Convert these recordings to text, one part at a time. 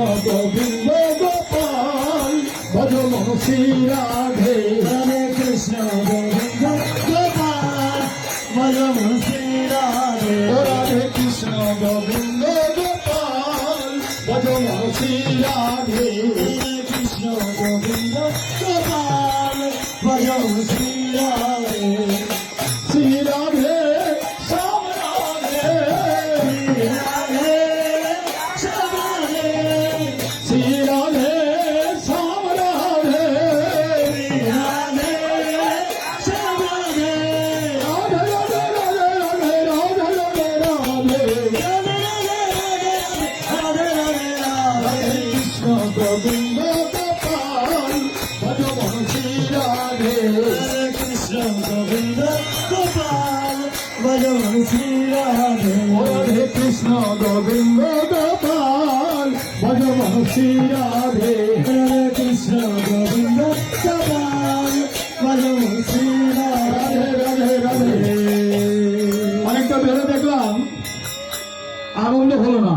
গোবিন্দ গোপাল ভজন শ্রী রাধে হরে কৃষ্ণ গোবিন্দ গোপাল ভজন শ্রী রাধে রাধে কৃষ্ণ গোবিন্দ গোপাল ভজন শ্রী রাধে হরে কৃষ্ণ গোবিন্দ গোপাল ভজন শ্রী রাধে গোবিন্দ গোপাল শ্রী রাধে কৃষ্ণ গোবিন্দ গোপাল রাধে রাধে কৃষ্ণ গোবিন্দ গোপাল হরে কৃষ্ণ গোবিন্দ গোপাল ভজন শ্রী রাধে রাধে রাধে অনেকটা বেড়ে দেখলাম। আনন্দ হলো না।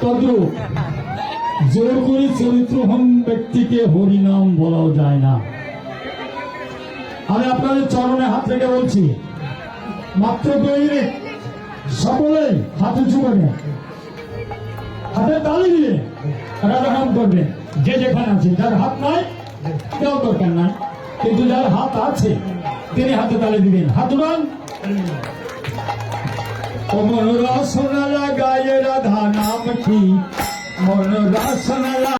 তদ্রুপ। জোর করে চরিত্রহীন ব্যক্তিকে হরিনাম বলাও যায় না। আমি আপনাদের চরণে হাত রেখে বলছি, মাত্র দুই মিনিট। সকলে হাত উঁচু করে। হাতে তালি দিয়ে রাধা নাম করবে। যে যেখানে আছে, যার হাত নাই কেউ দরকার নাই। কিন্তু যার হাত আছে, তিনি হাতে তালি দিবেন। হাত উড়ান ও মন লাগায় রাধা রাখি মন রাসনা